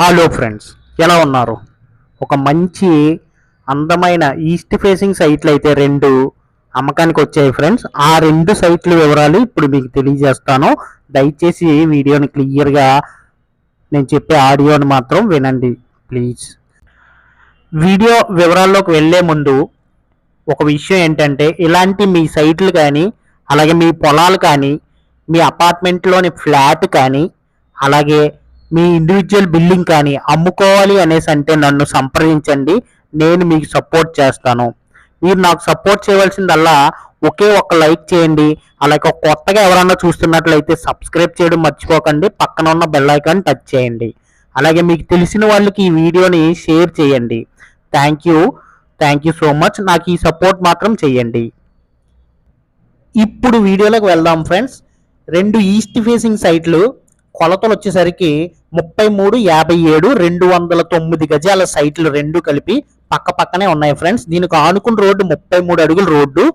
Hello friends ఎలా ఉన్నారు? ఒక మంచి అందమైన ఈస్ట్ ఫేసింగ్ సైట్లు అయితే రెండు అమ్మకానికి వచ్చాయి ఫ్రెండ్స్. ఆ రెండు సైట్ల వివరాలు ఇప్పుడు మీకు తెలియజేస్తాను. దయచేసి వీడియోని క్లియర్గా నేను చెప్పే ఆడియోని మాత్రం వినండి ప్లీజ్. వీడియో వివరాల్లోకి వెళ్ళే ముందు ఒక విషయం ఏంటంటే ఇలాంటి మీ సైట్లు కానీ అలాగే మీ పొలాలు కానీ మీ అపార్ట్మెంట్లోని ఫ్లాట్ కానీ అలాగే మీ ఇండివిజువల్ బిల్డింగ్ కానీ అమ్ముకోవాలి అనేసి అంటే నన్ను సంప్రదించండి నేను మీకు సపోర్ట్ చేస్తాను. మీరు నాకు సపోర్ట్ చేయవలసిందల్లా ఒకే ఒక్క లైక్ చేయండి అలాగే కొత్తగా ఎవరన్నా చూస్తున్నట్లయితే సబ్స్క్రైబ్ చేయడం మర్చిపోకండి పక్కన ఉన్న బెల్ ఐకాన్ టచ్ చేయండి. అలాగే మీకు తెలిసిన వాళ్ళకి ఈ వీడియోని షేర్ చేయండి. Thank you thank you so much నాకు ఈ సపోర్ట్ మాత్రం చేయండి. ఇప్పుడు వీడియోలోకి వెళ్దాం ఫ్రెండ్స్ రెండు ఈస్ట్ ఫేసింగ్ సైట్లు కొలతలు వచ్చేసరికి ముప్పై మూడు యాభై ఏడు రెండు వందల తొమ్మిది గజాల సైట్లు రెండు కలిపి పక్క పక్కనే ఉన్నాయి ఫ్రెండ్స్. దీనికి ఆనుకున్న రోడ్డు ముప్పై మూడు అడుగుల రోడ్డు.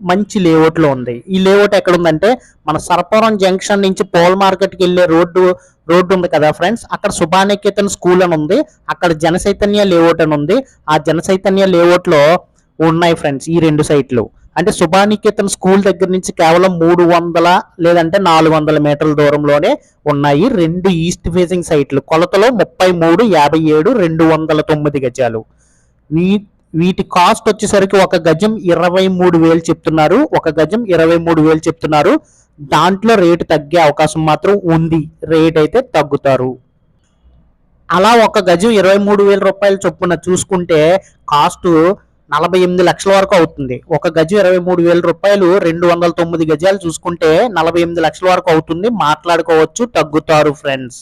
మంచి లేఅవుట్లో ఉంది. ఈ లేఅవుట్ ఎక్కడ ఉందంటే మన సర్పవరం జంక్షన్ నుంచి పోల్ మార్కెట్కి వెళ్ళే రోడ్డు రోడ్డు ఉంది కదా ఫ్రెండ్స్. అక్కడ సుభానికేతన్ స్కూల్ అని ఉంది. అక్కడ జనచైతన్య లేఅవుట్ అని ఉంది. ఆ జనచైతన్య లేఅవుట్లో ఉన్నాయి ఫ్రెండ్స్ ఈ రెండు సైట్లు అంటే శుభానికేతన్ స్కూల్ దగ్గర నుంచి కేవలం మూడు వందల లేదంటే నాలుగు వందల మీటర్ల దూరంలోనే ఉన్నాయి రెండు ఈస్ట్ ఫేసింగ్ సైట్లు కొలతలో ముప్పై మూడు యాభై ఏడు రెండు వందల తొమ్మిది గజాలు. వీ వీటి కాస్ట్ వచ్చేసరికి ఒక గజం ఇరవై మూడు వేలు చెప్తున్నారు. ఒక గజం ఇరవై మూడు వేలు చెప్తున్నారు. దాంట్లో రేటు తగ్గే అవకాశం మాత్రం ఉంది. రేట్ అయితే తగ్గుతారు. అలా ఒక గజం ఇరవై మూడు వేల రూపాయల చొప్పున చూసుకుంటే కాస్ట్ నలభై ఎనిమిది లక్షల వరకు అవుతుంది. ఒక గజం ఇరవై మూడు వేల రూపాయలు రెండు వందల తొమ్మిది గజాలు చూసుకుంటే నలభై ఎనిమిది లక్షల వరకు అవుతుంది. మాట్లాడుకోవచ్చు తగ్గుతారు ఫ్రెండ్స్.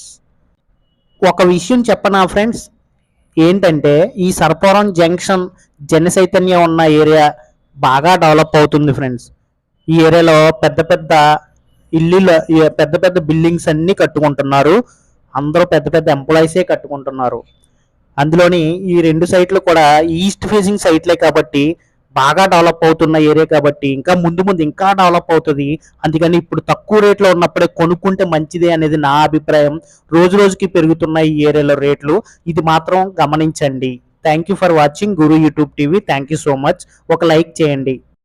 ఒక విషయం చెప్పనా ఫ్రెండ్స్? ఏంటంటే ఈ సర్పవరం జంక్షన్ జనచైతన్యం ఉన్న ఏరియా బాగా డెవలప్ అవుతుంది ఫ్రెండ్స్. ఈ ఏరియాలో పెద్ద పెద్ద ఇల్లు పెద్ద పెద్ద బిల్డింగ్స్ అన్నీ కట్టుకుంటున్నారు. అందరూ పెద్ద పెద్ద ఎంప్లాయీసే కట్టుకుంటున్నారు. అందులోని ఈ రెండు సైట్లు కూడా ఈస్ట్ ఫేసింగ్ సైట్లే కాబట్టి బాగా డెవలప్ అవుతున్న ఏరియా కాబట్టి ఇంకా ముందు ముందు ఇంకా డెవలప్ అవుతుంది. అందుకని ఇప్పుడు తక్కువ రేట్లో ఉన్నప్పుడే కొనుక్కుంటే మంచిదే అనేది నా అభిప్రాయం. రోజు రోజుకి పెరుగుతున్న ఈ ఏరియాలో రేట్లు. ఇది మాత్రం గమనించండి. Thank you for watching Guru YouTube TV thank you so much ఒక లైక్ చేయండి.